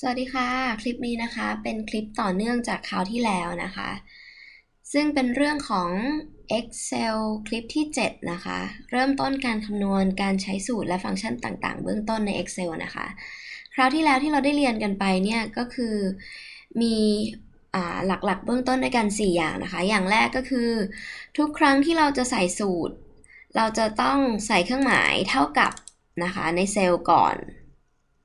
สวัสดีค่ะ คลิปนี้นะคะเป็นคลิปต่อเนื่องจากคราวที่แล้วนะคะ ซึ่งเป็นเรื่องของ Excel คลิปที่ 7 นะคะ เริ่มต้นการคำนวณการใช้สูตรและฟังก์ชันต่างๆ เบื้องต้นใน Excel นะคะ คราวที่แล้วที่เราได้เรียนกันไปเนี่ยก็คือมีหลักๆ เบื้องต้นด้วยกัน 4 อย่างนะคะ อย่างแรกก็คือ ทุกครั้งที่เราจะใส่สูตร เราจะต้องใส่เครื่องหมายเท่ากับนะคะในเซลล์ก่อน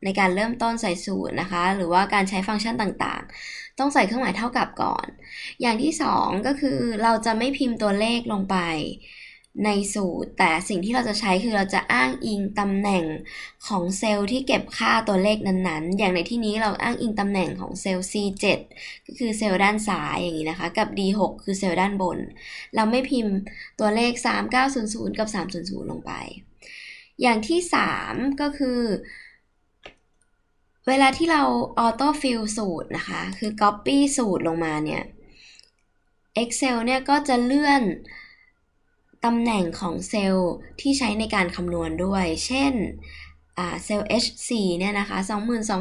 ในการเริ่มต้นใส่สูตรนะคะ หรือว่าการใช้ฟังก์ชันต่างๆ ต้องใส่เครื่องหมายเท่ากับก่อน อย่างที่ 2 ก็คือเราจะไม่พิมพ์ตัวเลขลงไปในสูตร แต่สิ่งที่เราจะใช้คือเราจะอ้างอิงตำแหน่งของเซลล์ที่เก็บค่าตัวเลขนั้นๆ อย่างในที่นี้เราอ้างอิงตำแหน่งของเซลล์ C7 ก็คือเซลล์ด้านซ้ายอย่างนี้นะคะ กับ D6 คือเซลล์ด้านบน เราไม่พิมพ์ตัวเลข 3900 กับ 300 ลงไป อย่างที่ 3 ก็คือ เวลาที่เราออโต้ฟิลสูตรนะคะ คือ Copy สูตรลงมาเนี่ย Excel เนี่ยก็จะเลื่อนตำแหน่งของเซลล์ที่ใช้ในการคำนวณด้วย เช่นเซลล์ H4 เนี่ยนะคะ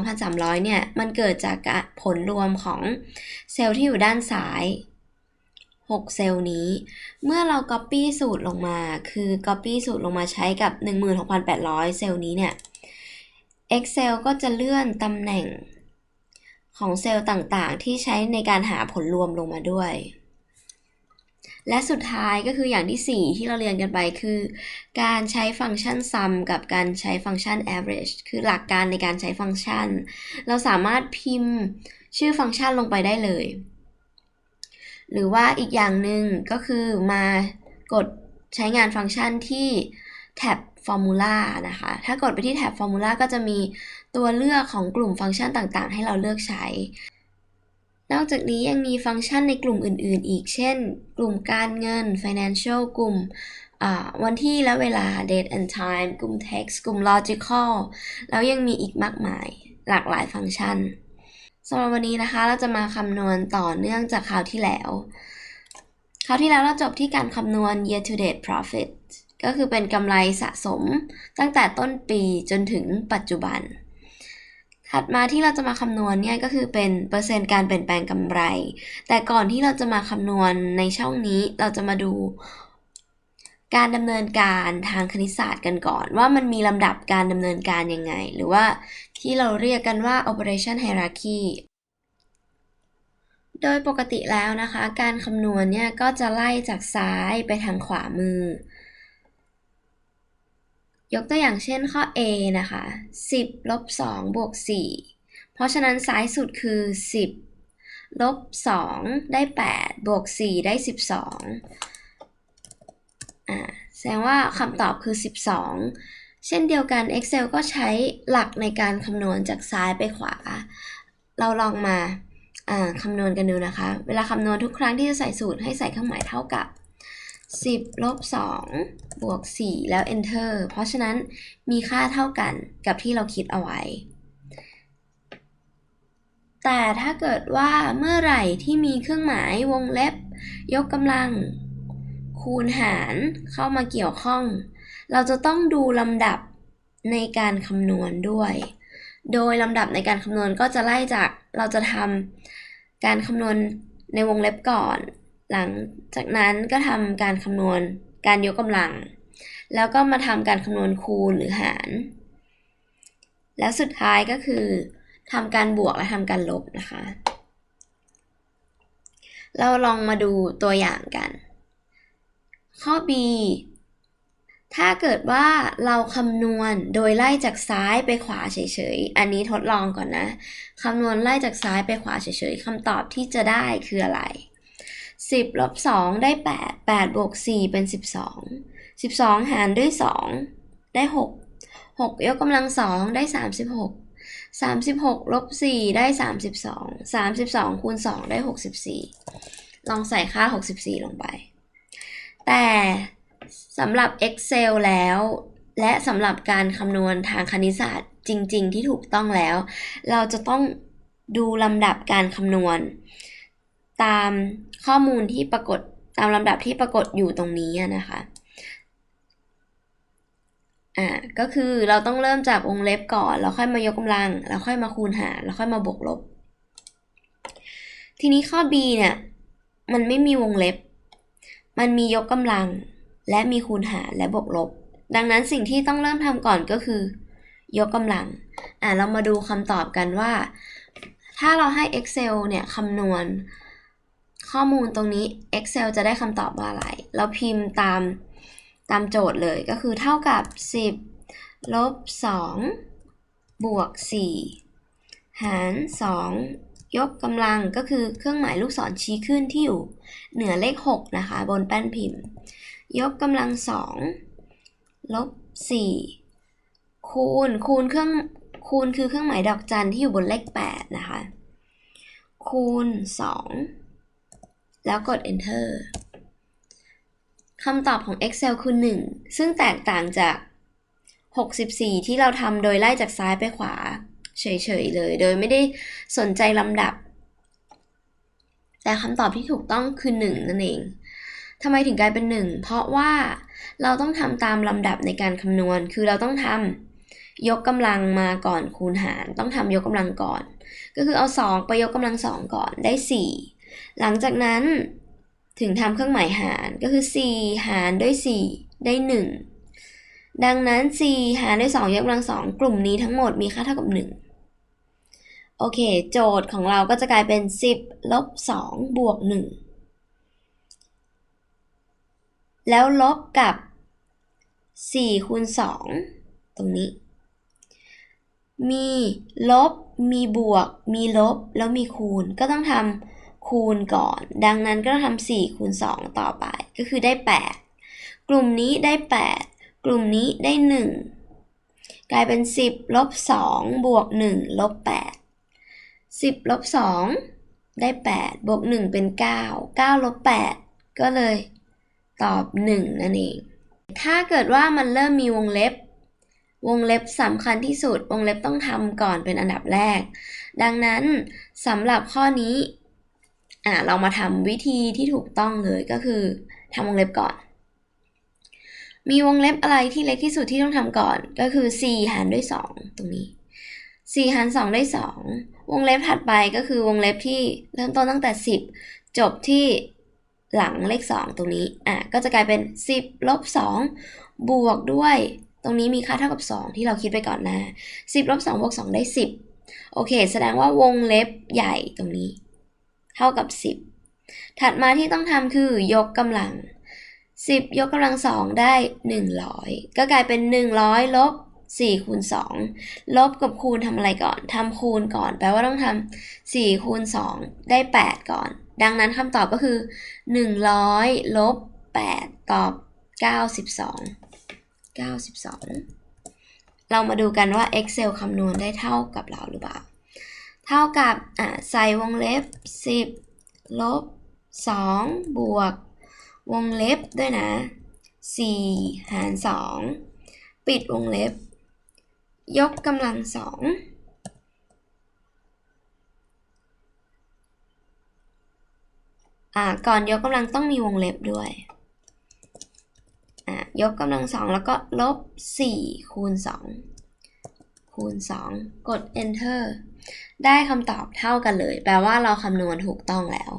22,300 เนี่ย มันเกิดจากผลรวมของเซลล์ที่อยู่ด้านซ้าย 6 เซลล์นี้ เมื่อเรา Copy สูตรลงมา คือ Copy สูตรลงมาใช้กับ 16,800 เซลล์นี้เนี่ย Excel ก็จะเลื่อนตำแหน่งของเซลล์ต่างๆ ที่ใช้ในการหาผลรวมลงมาด้วย และสุดท้ายก็คืออย่างที่ 4 ที่เราเรียนกันไปคือ การใช้ฟังก์ชัน sum กับการใช้ฟังก์ชัน average คือหลักการในการใช้ฟังก์ชัน เราสามารถพิมพ์ชื่อฟังก์ชันลงไปได้เลย หรือว่าอีกอย่างหนึ่งก็คือมากดใช้งานฟังก์ชันที่แท็บ Formula นะคะ ถ้ากดไปที่แท็บ Formula ก็จะมีตัวเลือกของกลุ่มฟังก์ชันต่างๆ ให้เราเลือกใช้ นอกจากนี้ยังมีฟังก์ชันในกลุ่มอื่นๆ อีก เช่น กลุ่มการเงิน financial กลุ่มวันที่และเวลา date and time กลุ่ม text กลุ่ม logical แล้วยังมีอีกมากมาย หลากหลายฟังก์ชันสำหรับวันนี้นะคะ เราจะมาคำนวณต่อเนื่องจากคราวที่แล้ว คราวที่แล้วเราจบที่การคำนวณ year to date profit ก็คือเป็นกำไรสะสมตั้งแต่ต้นปีจนถึงปัจจุบัน ถัดมาที่เราจะมาคำนวณเนี่ยก็คือเป็นเปอร์เซ็นต์การเปลี่ยนแปลงกำไร แต่ก่อนที่เราจะมาคำนวณในช่องนี้เราจะมาดู การดำเนินการทางคณิตศาสตร์กันก่อน ว่ามันมีลำดับการดำเนินการยังไง หรือว่าที่เราเรียกกันว่า operation hierarchy โดยปกติแล้วนะคะ การคำนวณเนี่ยก็จะไล่จากซ้ายไปทางขวามือ ยกตัวอย่างเช่นข้อ A นะคะ 10 ลบ 2 บวก 4 เพราะฉะนั้นซ้ายสุดคือ 10 ลบ 2 ได้ 8 บวก 4 ได้ 12อ่าแสดงว่าคำตอบคือ 12 เช่นเดียวกัน Excel ก็ใช้หลักในการคำนวณจากซ้ายไปขวา เราลองมาคำนวณกันดูนะคะ เวลาคำนวณทุกครั้งที่จะใส่สูตรให้ใส่เครื่องหมายเท่ากับ 10ลบ2บวก 4 แล้ว enter เพราะฉะนั้นมีค่าเท่ากันกับที่เราคิดเอาไว้ แต่ถ้าเกิดว่าเมื่อไหร่ที่มีเครื่องหมายวงเล็บ ยกกำลัง คูณหารเข้ามาเกี่ยวข้อง เราจะต้องดูลำดับในการคำนวณด้วย โดยลำดับในการคำนวณก็จะไล่จากเราจะทำการคำนวณในวงเล็บก่อน หลังจากนั้นก็ทำการคำนวณการยกกำลัง แล้วก็มาทำการคำนวณคูณหรือหาร แล้วสุดท้ายก็คือทำการบวกและทำการลบนะคะ เราลองมาดูตัวอย่างกัน ข้อ B ถ้าเกิดว่าเราคำนวณโดยไล่จากซ้ายไปขวาเฉยๆ อันนี้ทดลองก่อนนะ คำนวณไล่จากซ้ายไปขวาเฉยๆ คำตอบที่จะได้คืออะไร 10ลบ2ได้ 8 8บวก4เป็น 12 12 หารด้วย 2 ได้ 6 6 ยกกำลัง 2 ได้ 36 36ลบ4ได้ 32 32คูณ2ได้ 64 ลองใส่ค่า 64 ลงไป แต่สำหรับ Excel แล้ว และสำหรับการคำนวณทางคณิตศาสตร์จริง ๆ ที่ถูกต้องแล้ว เราจะต้องดูลำดับการคำนวณ ตามข้อมูลที่ปรากฏตามลำดับที่ปรากฏอยู่ตรงนี้นะคะอ่าก็คือเราต้องเริ่มจากวงเล็บก่อนแล้วค่อยมายกกำลัง แล้วค่อยมาคูณหารแล้วค่อยมาบวกลบ ทีนี้ข้อ b เนี่ย มันไม่มีวงเล็บ มันมียกกำลัง และมีคูณหารและบวกลบ ดังนั้นสิ่งที่ต้องเริ่มทำก่อนก็คือ ยกกำลังอ่าเรามาดูคำตอบกันว่า ถ้าเราให้ Excel เนี่ยคำนวณ ข้อมูลตรงนี้ Excel จะได้คำตอบว่าอะไร เราพิมพ์ตามตามโจทย์เลยก็คือเท่ากับ 10ลบ2บวก4หาร 2 ยกกำลังก็คือเครื่องหมายลูกศรชี้ขึ้นที่อยู่ เหนือเลข 6 นะคะ บนแป้นพิมพ์ ยกกำลัง 2 ลบ 4 คูณคูณเครื่องคูณคือเครื่องหมายดอกจันที่อยู่บนเลข 8 นะคะ คูณ 2 แล้วกด enter คำตอบของ Excel คือ 1 ซึ่งแตกต่างจาก 64 ที่เราทำโดยไล่จากซ้ายไปขวา เฉยๆเลย โดยไม่ได้สนใจลำดับ แต่คำตอบที่ถูกต้องคือ 1 นั่นเองทำไมถึงกลายเป็น 1 เพราะว่าเราต้องทำตามลำดับในการคำนวณ คือเราต้องทำยกกำลังมาก่อนคูณหาร ต้องทำยกกำลังก่อน ก็คือเอา 2 ไปยกกำลัง 2 ก่อนได้ 4 หลังจากนั้นถึงทำเครื่องหมายหารก็คือ 4 หารด้วย 4 ได้ 1 ดังนั้น 4 หารด้วย2ยกกำลัง2กลุ่มนี้ทั้งหมดมีค่าเท่ากับ 1 โอเค โจทย์ของเราก็จะกลายเป็น 10ลบ2บวก 1 แล้วลบกับ 4 คูณ 2 ตรงนี้ มีลบ มีบวก มีลบ แล้วมีคูณ ก็ต้องทำ คูณก่อน ดังนั้นก็ทำ4คูณ2ต่อไปก็คือได้ 8 กลุ่มนี้ได้ 8 กลุ่มนี้ได้ 1 กลายเป็น 10ลบ2บวก1ลบ8 10ลบ2ได้ 8 บวก 1 เป็น 9 9ลบ8ก็เลยตอบ 1 นั่นเอง ถ้าเกิดว่ามันเริ่มมีวงเล็บ วงเล็บสำคัญที่สุด วงเล็บต้องทำก่อนเป็นอันดับแรก ดังนั้นสำหรับข้อนี้ อะเรามาทำวิธีที่ถูกต้องเลยก็คือทำวงเล็บก่อน มีวงเล็บอะไรที่เล็กที่สุดที่ต้องทำก่อนก็คือ 4 หารด้วย 2 ตรงนี้ 4 หาร2ได้2วงเล็บถัดไปก็คือวงเล็บที่เริ่มต้นตั้งแต่ 10 จบที่หลังเลข 2 ตรงนี้อะก็จะกลายเป็น 10ลบ2บวกด้วย ตรงนี้มีค่าเท่ากับ 2 ที่เราคิดไปก่อนน้า10ลบ2บวก2ได้ 10 โอเค แสดงว่าวงเล็บใหญ่ตรงนี้ เท่ากับ 10 ถัดมาที่ต้องทำคือยกกำลัง 10 ยกกำลัง2ได้ 100 ก็กลายเป็น 100 ลบ4คูณ2ลบกับคูณทำอะไรก่อนทำคูณก่อน แปลว่าต้องทำ4คูณ2ได้ 8 ก่อน ดังนั้นคำตอบก็คือ 100ลบ8ตอบ 92 92 เรามาดูกันว่า Excel คำนวณได้เท่ากับเราหรือเปล่า เท่ากับใส่วงเล็บ 10 ลบ 2 บวก วงเล็บด้วยนะ 4 หาร 2 ปิดวงเล็บ ยกกำลัง2อ่าก่อนยกกำลังต้องมีวงเล็บด้วยยกกำลัง2แล้วก็ลบ 4 คูณ 2 คูณ 2 กด enter ได้คำตอบเท่ากันเลย แปลว่าเราคำนวณถูกต้องแล้ว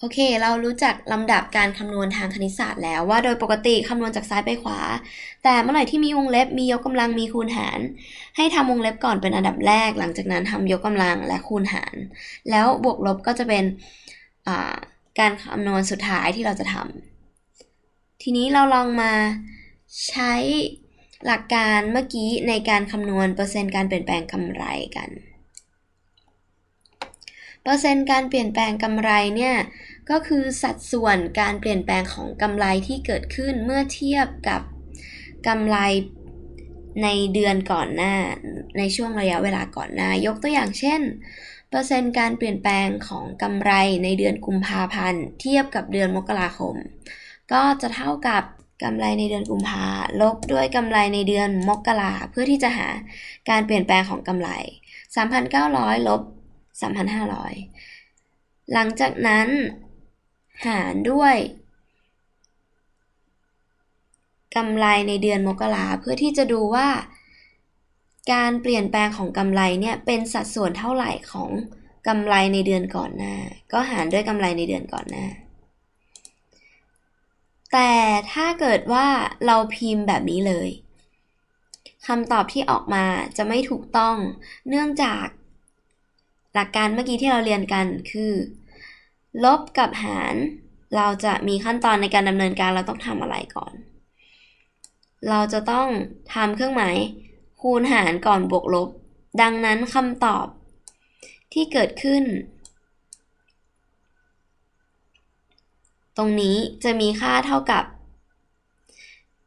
โอเค เรารู้จักลำดับการคำนวณทางคณิตศาสตร์แล้วว่าโดยปกติคำนวณจากซ้ายไปขวา แต่เมื่อไหร่ที่มีวงเล็บมียกกำลังมีคูณหาร ให้ทำวงเล็บก่อนเป็นอันดับแรก หลังจากนั้นทำยกกำลังและคูณหาร แล้วบวกลบก็จะเป็นการคำนวณสุดท้ายที่เราจะทำทีนี้เราลองมาใช้ หลักการเมื่อกี้ในการคำนวณเปอร์เซ็นต์การเปลี่ยนแปลงกำไรกัน เปอร์เซ็นต์การเปลี่ยนแปลงกำไรเนี่ยก็คือสัดส่วนการเปลี่ยนแปลงของกำไรที่เกิดขึ้นเมื่อเทียบกับกำไรในเดือนก่อนหน้าในช่วงระยะเวลาก่อนหน้ายกตัวอย่างเช่น เปอร์เซ็นต์การเปลี่ยนแปลงของกำไรในเดือนกุมภาพันธ์ เทียบกับเดือนมกราคม ก็จะเท่ากับ กำไรในเดือนกุมภาลบด้วยกำไรในเดือนมกราเพื่อที่จะหาการเปลี่ยนแปลงของกำไร 3,900 ลบ 3,500 หลังจากนั้นหารด้วยกำไรในเดือนมกราเพื่อที่จะดูว่า การเปลี่ยนแปลงของกำไรเนี่ยเป็นสัดส่วนเท่าไหร่ของกำไรในเดือนก่อนหน้า ก็หารด้วยกำไรในเดือนก่อนหน้า แต่ถ้าเกิดว่าเราพิมพ์แบบนี้เลยคำตอบที่ออกมาจะไม่ถูกต้อง เนื่องจากหลักการเมื่อกี้ที่เราเรียนกันคือ ลบกับหาร เราจะมีขั้นตอนในการดำเนินการเราต้องทำอะไรก่อน เราจะต้องทำเครื่องหมายคูณหารก่อนบวกลบ ดังนั้นคำตอบที่เกิดขึ้น ตรงนี้จะมีค่าเท่ากับ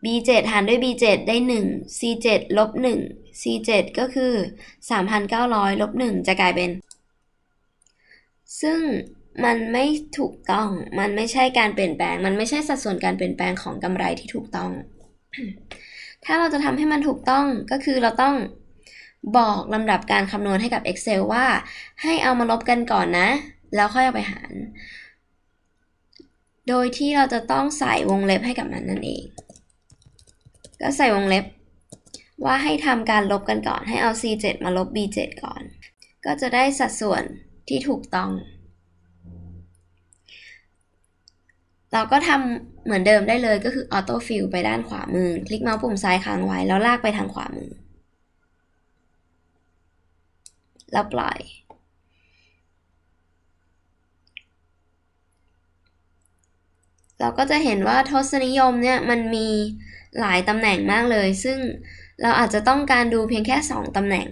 b7 หารด้วย b7 ได้ 1 c7 ลบ 1 c7 ก็คือ 3,900 ลบ 1 จะกลายเป็น ซึ่งมันไม่ถูกต้อง มันไม่ใช่การเปลี่ยนแปลง มันไม่ใช่สัดส่วนการเปลี่ยนแปลงของกำไรที่ถูกต้อง ถ้าเราจะทำให้มันถูกต้องก็คือเราต้องบอกลำดับการคำนวณให้กับ Excel ว่า ให้เอามาลบกันก่อนนะ แล้วค่อยเอาไปหาร โดยที่เราจะต้องใส่วงเล็บให้กับมันนั่นเอง ก็ใส่วงเล็บ ว่าให้ทำการลบกันก่อน ให้เอา C7 มาลบ B7 ก่อน ก็จะได้สัดส่วนที่ถูกต้อง เราก็ทำเหมือนเดิมได้เลยก็คือ Auto Fill ไปด้านขวามือ คลิกเมาส์ปุ่มซ้ายค้างไว้ แล้วลากไปทางขวามือ แล้วปล่อย เราก็จะเห็นว่าทศนิยมเนี่ยมันมีหลายตำแหน่งมากเลย ซึ่งเราอาจจะต้องการดูเพียงแค่ 2ตำแหน่ง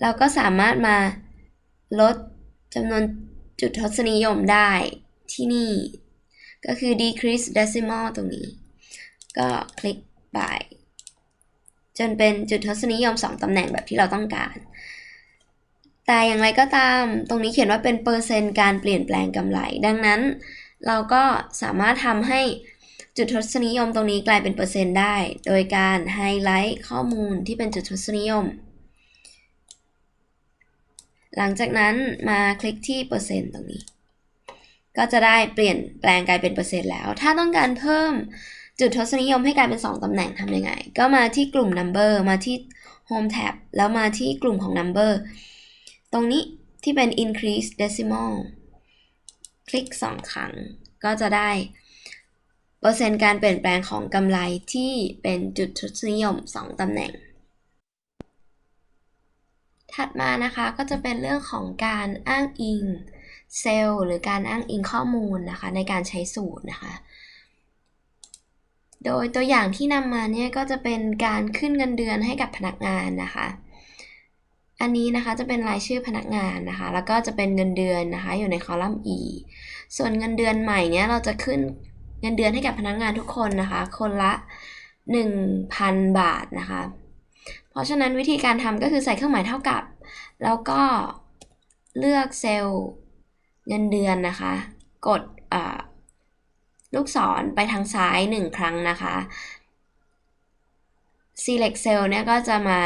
เราก็สามารถมาลดจำนวนจุดทศนิยมได้ที่นี่ ก็คือ decrease decimal ตรงนี้ ก็คลิกไปจนเป็นจุดทศนิยม 2ตำแหน่งแบบที่เราต้องการ แต่อย่างไรก็ตาม ตรงนี้เขียนว่าเป็นเปอร์เซ็นต์การเปลี่ยนแปลงกำไร ดังนั้น เราก็สามารถทำให้จุดทศนิยมตรงนี้กลายเป็นเปอร์เซ็นต์ได้ โดยการไฮไลท์ข้อมูลที่เป็นจุดทศนิยม หลังจากนั้นมาคลิกที่เปอร์เซ็นต์ตรงนี้ ก็จะได้เปลี่ยนแปลงกลายเป็นเปอร์เซ็นต์แล้ว ถ้าต้องการเพิ่มจุดทศนิยมให้กลายเป็น 2ตำแหน่งทำยังไง ก็มาที่กลุ่ม number มาที่ home tab แล้วมาที่กลุ่มของ number ตรงนี้ที่เป็น increase decimal คลิก 2 ครั้ง ก็จะได้ เปอร์เซ็นต์การเปลี่ยนแปลงของกำไรที่เป็นจุดทศนิยม 2ตำแหน่ง ถัดมานะคะก็จะเป็นเรื่องของการอ้างอิงเซลล์หรือการอ้างอิงข้อมูลนะคะในการใช้สูตรนะคะโดยตัวอย่างที่นำมาเนี่ยก็จะเป็นการขึ้นเงินเดือนให้กับพนักงานนะคะ อันนี้นะคะจะเป็นรายชื่อพนักงานนะคะ แล้วก็จะเป็นเงินเดือนนะคะ อยู่ในคอลัมน์ E ส่วนเงินเดือนใหม่เนี่ยเราจะขึ้นเงินเดือนให้กับพนักงานทุกคนนะคะ คนละ 1,000 บาทนะคะ เพราะฉะนั้นวิธีการทำก็คือใส่เครื่องหมายเท่ากับ แล้วก็เลือกเซลล์เงินเดือนนะคะ กดลูกศรไปทางซ้าย 1 ครั้งนะคะ select cell เนี่ยก็จะมา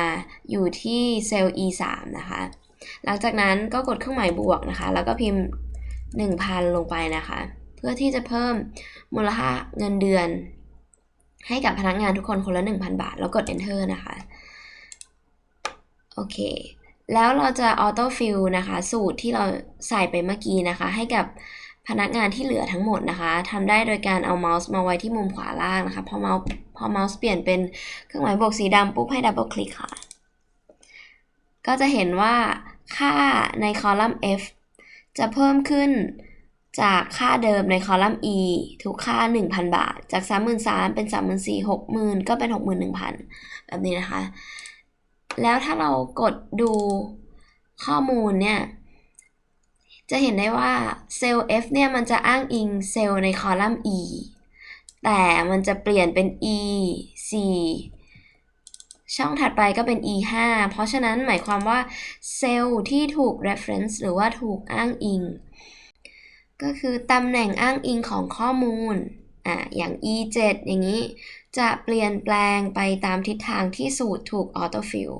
อยู่ที่เซลล์ E3 นะคะ หลังจากนั้นก็กดเครื่องหมายบวกนะคะ แล้วก็พิมพ์ 1,000 ลงไปนะคะ เพื่อที่จะเพิ่มมูลค่าเงินเดือน ให้กับพนักงานทุกคนคนละ 1,000 บาท แล้วกด enter นะคะ โอเค แล้วเราจะ auto fill นะคะ สูตรที่เราใส่ไปเมื่อกี้นะคะ ให้กับ พนักงานที่เหลือทั้งหมดนะคะทำได้โดยการเอาเมาส์มาไว้ที่มุมขวาล่างนะคะ พอเมาส์พอเมาส์เปลี่ยนเป็นเครื่องหมายบวกสีดำปุ๊บให้ดับเบิลคลิกค่ะ ก็จะเห็นว่าค่าในคอลัมน์ F จะเพิ่มขึ้นจากค่าเดิมในคอลัมน์ E ทุกค่า 1,000 บาท จาก 33,000 เป็น 34,000 60,000 ก็เป็น 61,000 แบบนี้นะคะ แล้วถ้าเรากดดูข้อมูลเนี่ย จะเห็นได้ว่าเซลล์ F เนี่ยมันจะอ้างอิงเซลล์ในคอลัมน์ E แต่มันจะเปลี่ยนเป็น E 4ช่องถัดไปก็เป็น E 5เพราะฉะนั้นหมายความว่าเซลล์ที่ถูก reference หรือว่าถูกอ้างอิง ก็คือตำแหน่งอ้างอิงของข้อมูลอะอย่าง e 7อย่างนี้ จะเปลี่ยนแปลงไปตามทิศทางที่สูตรถูกออโตฟิล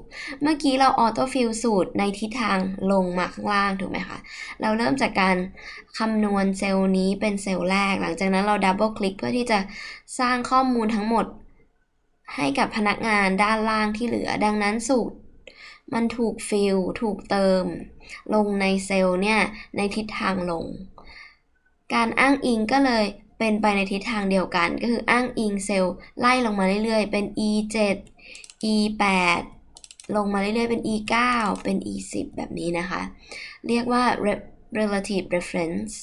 เมื่อกี้เราออโตฟิลสูตรในทิศทางลงมาข้างล่างถูกไหมคะ เราเริ่มจากการคำนวณเซลล์นี้เป็นเซลล์แรก หลังจากนั้นเราดับเบิลคลิกเพื่อที่จะสร้างข้อมูลทั้งหมด ให้กับพนักงานด้านล่างที่เหลือ ดังนั้นสูตรมันถูกฟิลถูกเติม ลงในเซลล์เนี่ยในทิศทางลง การอ้างอิงก็เลย เป็นไปในทิศทางเดียวกัน ก็คืออ้างอิงเซลล์ไล่ลงมาเรื่อยๆ เป็น e 7 e 8ลงมาเรื่อยๆ เป็น e 9เป็น e 10แบบนี้นะคะ เรียกว่า relative reference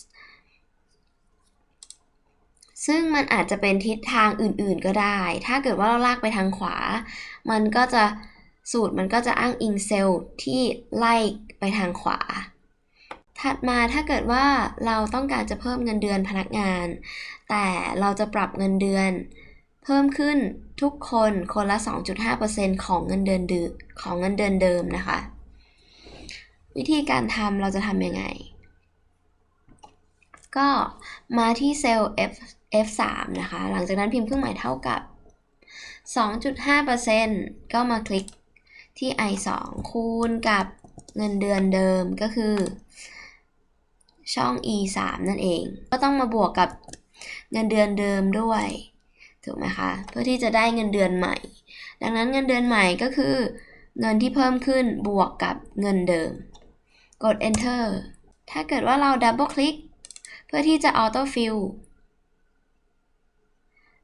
ซึ่งมันอาจจะเป็นทิศทางอื่นๆก็ได้ ถ้าเกิดว่าเราลากไปทางขวา มันก็จะสูตรมันก็จะอ้างอิงเซลล์ที่ไล่ไปทางขวา ถัดมาถ้าเกิดว่าเราต้องการจะเพิ่มเงินเดือนพนักงาน แต่เราจะปรับเงินเดือน เพิ่มขึ้นทุกคนคนละ 2.5%ของเงินเดือนดืของเงินเดือนเดิมนะคะ วิธีการทำเราจะทำยังไง ก็มาที่เซลล์ F F3 นะคะ หลังจากนั้นพิมพ์เครื่องหมายเท่ากับ 2.5%ก็มาคลิกที่ I2 คูณกับเงินเดือนเดิมก็คือ ช่อง E3 นั่นเอง ก็ต้องมาบวกกับเงินเดือนเดิมด้วยถูกไหมคะเพื่อที่จะได้เงินเดือนใหม่ ดังนั้นเงินเดือนใหม่ก็คือเงินที่เพิ่มขึ้นบวกกับเงินเดิม กด enter ถ้าเกิดว่าเราดับเบิลคลิกเพื่อที่จะ auto fill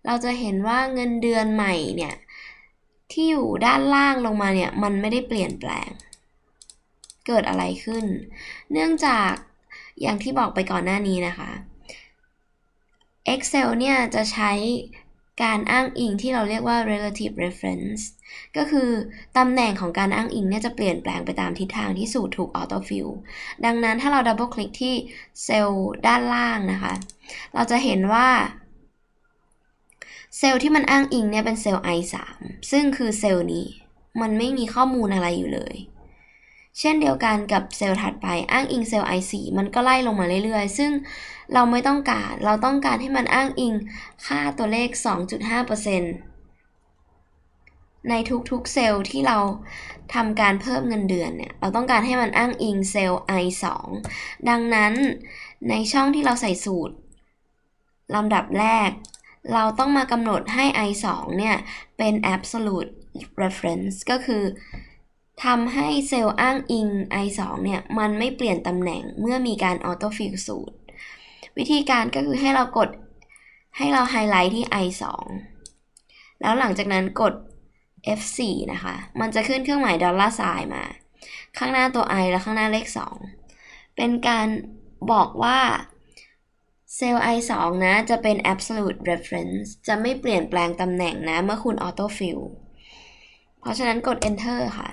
เราจะเห็นว่าเงินเดือนใหม่เนี่ย ที่อยู่ด้านล่างลงมาเนี่ย มันไม่ได้เปลี่ยนแปลง เกิดอะไรขึ้น เนื่องจาก อย่างที่บอกไปก่อนหน้านี้นะคะ Excel เนี่ยจะใช้การอ้างอิงที่เราเรียกว่า relative reference ก็คือตำแหน่งของการอ้างอิงเนี่ยจะเปลี่ยนแปลงไปตามทิศทางที่สูตรถูก auto fill ดังนั้นถ้าเราดับเบิลคลิกที่เซลล์ด้านล่างนะคะ เราจะเห็นว่าเซลล์ที่มันอ้างอิงเนี่ยเป็นเซลล์ I3 ซึ่งคือเซลล์นี้ มันไม่มีข้อมูลอะไรอยู่เลย เช่นเดียวกันกับเซลล์ถัดไปอ้างอิงเซลล์ I4 มันก็ไล่ลงมาเรื่อยๆ ซึ่งเราไม่ต้องการเราต้องการให้มันอ้างอิงค่าตัวเลข 2.5%ในทุกๆเซลล์ที่เราทำการเพิ่มเงินเดือนเนี่ยเราต้องการให้มันอ้างอิงเซลล์ I2 ดังนั้นในช่องที่เราใส่สูตรลำดับแรก เราต้องมากำหนดให้ i2 เนี่ยเป็น absolute reference ก็คือ ทำให้เซลล์อ้างอิง i2 เนี่ยมันไม่เปลี่ยนตำแหน่งเมื่อมีการ auto fill สูตร วิธีการก็คือให้เรากดให้เราไฮไลท์ที่ i2 แล้วหลังจากนั้นกด F4 นะคะ มันจะขึ้นเครื่องหมายดอลลาร์ไซน์มา ข้างหน้าตัว i แล้วข้างหน้าเลข 2 เป็นการบอกว่าเซลล์ i2 นะ จะเป็น absolute reference จะไม่เปลี่ยนแปลงตำแหน่งนะ เมื่อคุณ auto fill เพราะฉะนั้นกด enter ค่ะ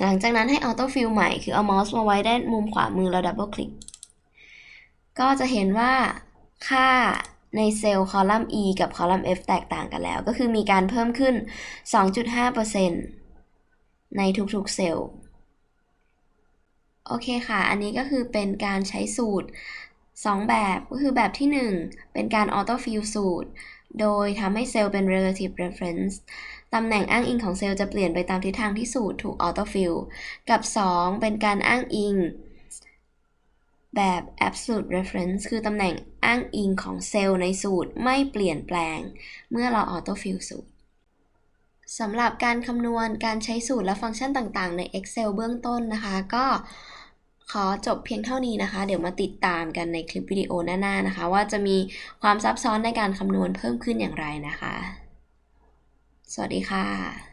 หลังจากนั้นให้ auto fill ใหม่ คือเอาเมาส์มาไว้ด้านมุมขวามือแล้วดับเบิลคลิก ก็จะเห็นว่าค่าในเซลล์คอลัมน์ e กับคอลัมน์ f แตกต่างกันแล้ว ก็คือมีการเพิ่มขึ้น 2.5%ในทุกๆเซลล์ โอเคค่ะ อันนี้ก็คือเป็นการใช้สูตร 2 แบบ ก็คือแบบที่ 1 เป็นการ auto fill สูตร โดยทำให้เซลล์เป็น relative reference ตำแหน่งอ้างอิงของเซลล์จะเปลี่ยนไปตามทิศทางที่สูตรถูก auto fill กับ 2 เป็นการอ้างอิงแบบ absolute reference คือตำแหน่งอ้างอิงของเซลล์ในสูตรไม่เปลี่ยนแปลง เมื่อเรา auto fill สูตรสำหรับการคำนวณการใช้สูตรและฟังก์ชันต่างๆ ใน Excel เบื้องต้นนะคะ ก็ ขอจบเพียงเท่านี้นะคะ เดี๋ยวมาติดตามกันในคลิปวิดีโอหน้าๆนะคะ ว่าจะมีความซับซ้อนในการคำนวณเพิ่มขึ้นอย่างไรนะคะ สวัสดีค่ะ